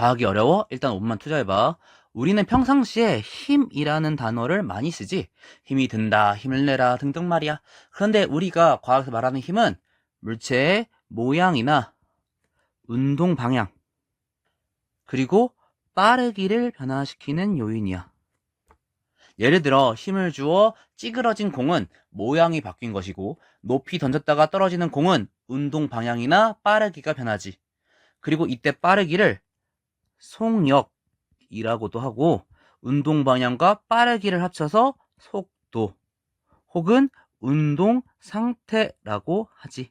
과학이 어려워? 일단 5분만 투자해봐. 우리는 평상시에 힘이라는 단어를 많이 쓰지. 힘이 든다, 힘을 내라 등등 말이야. 그런데 우리가 과학에서 말하는 힘은 물체의 모양이나 운동 방향, 그리고 빠르기를 변화시키는 요인이야. 예를 들어 힘을 주어 찌그러진 공은 모양이 바뀐 것이고 높이 던졌다가 떨어지는 공은 운동 방향이나 빠르기가 변하지. 그리고 이때 빠르기를 속력이라고도 하고 운동 방향과 빠르기를 합쳐서 속도 혹은 운동 상태라고 하지.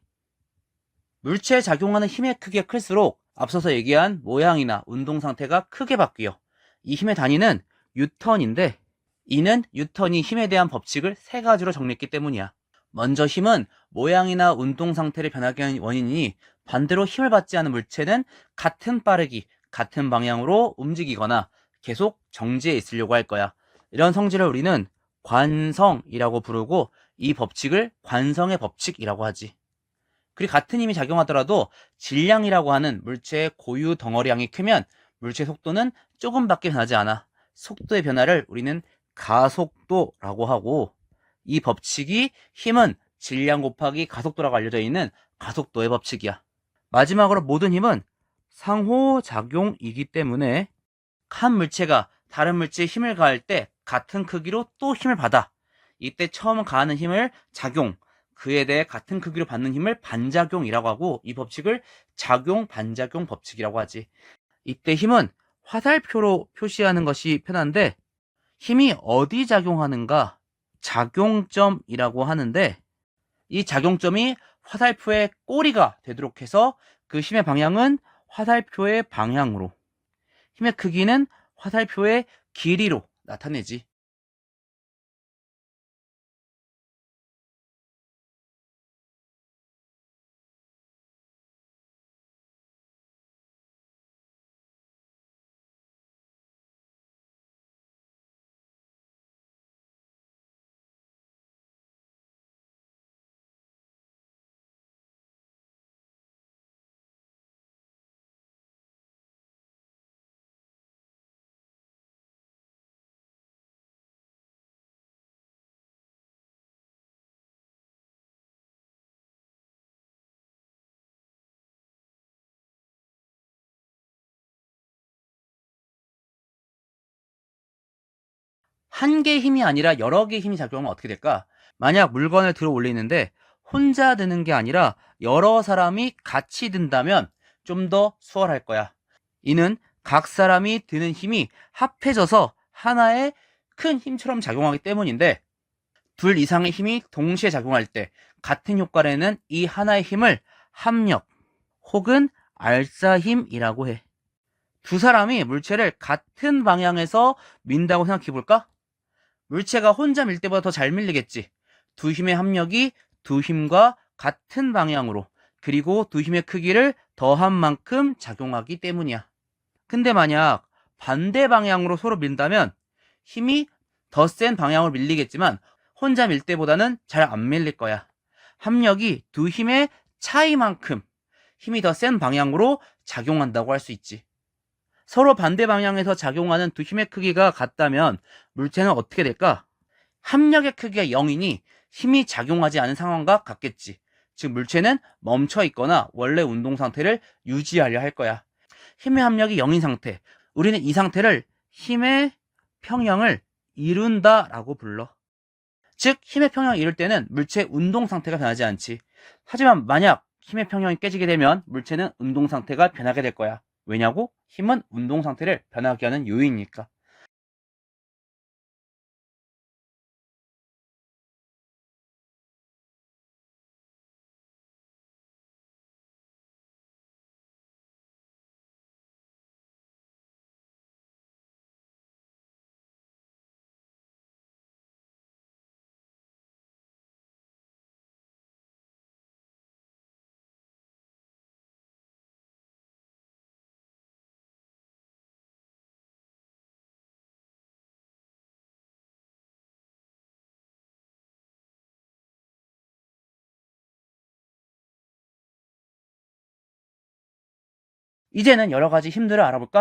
물체에 작용하는 힘의 크기가 클수록 앞서서 얘기한 모양이나 운동 상태가 크게 바뀌어. 이 힘의 단위는 뉴턴인데 이는 뉴턴이 힘에 대한 법칙을 세 가지로 정리했기 때문이야. 먼저 힘은 모양이나 운동 상태를 변하게 하는 원인이니 반대로 힘을 받지 않은 물체는 같은 빠르기, 같은 방향으로 움직이거나 계속 정지해 있으려고 할 거야. 이런 성질을 우리는 관성이라고 부르고 이 법칙을 관성의 법칙이라고 하지. 그리고 같은 힘이 작용하더라도 질량이라고 하는 물체의 고유 덩어리량이 크면 물체 속도는 조금밖에 변하지 않아. 속도의 변화를 우리는 가속도라고 하고 이 법칙이 힘은 질량 곱하기 가속도라고 알려져 있는 가속도의 법칙이야. 마지막으로 모든 힘은 상호작용이기 때문에 한 물체가 다른 물체에 힘을 가할 때 같은 크기로 또 힘을 받아. 이때 처음 가하는 힘을 작용, 그에 대해 같은 크기로 받는 힘을 반작용이라고 하고 이 법칙을 작용 반작용 법칙이라고 하지. 이때 힘은 화살표로 표시하는 것이 편한데 힘이 어디 작용하는가 작용점이라고 하는데 이 작용점이 화살표의 꼬리가 되도록 해서 그 힘의 방향은 화살표의 방향으로 힘의 크기는 화살표의 길이로 나타내지. 한 개의 힘이 아니라 여러 개의 힘이 작용하면 어떻게 될까? 만약 물건을 들어 올리는데 혼자 드는 게 아니라 여러 사람이 같이 든다면 좀 더 수월할 거야. 이는 각 사람이 드는 힘이 합해져서 하나의 큰 힘처럼 작용하기 때문인데 둘 이상의 힘이 동시에 작용할 때 같은 효과를 내는 이 하나의 힘을 합력 혹은 알싸힘이라고 해. 두 사람이 물체를 같은 방향에서 민다고 생각해 볼까? 물체가 혼자 밀 때보다 더 잘 밀리겠지. 두 힘의 합력이 두 힘과 같은 방향으로 그리고 두 힘의 크기를 더한 만큼 작용하기 때문이야. 근데 만약 반대 방향으로 서로 밀다면 힘이 더 센 방향으로 밀리겠지만 혼자 밀 때보다는 잘 안 밀릴 거야. 합력이 두 힘의 차이만큼 힘이 더 센 방향으로 작용한다고 할 수 있지. 서로 반대 방향에서 작용하는 두 힘의 크기가 같다면 물체는 어떻게 될까? 합력의 크기가 0이니 힘이 작용하지 않은 상황과 같겠지. 즉 물체는 멈춰 있거나 원래 운동 상태를 유지하려 할 거야. 힘의 합력이 0인 상태. 우리는 이 상태를 힘의 평형을 이룬다라고 불러. 즉 힘의 평형을 이룰 때는 물체의 운동 상태가 변하지 않지. 하지만 만약 힘의 평형이 깨지게 되면 물체는 운동 상태가 변하게 될 거야. 왜냐고? 힘은 운동 상태를 변하게 하는 요인이니까. 이제는 여러 가지 힘들을 알아볼까?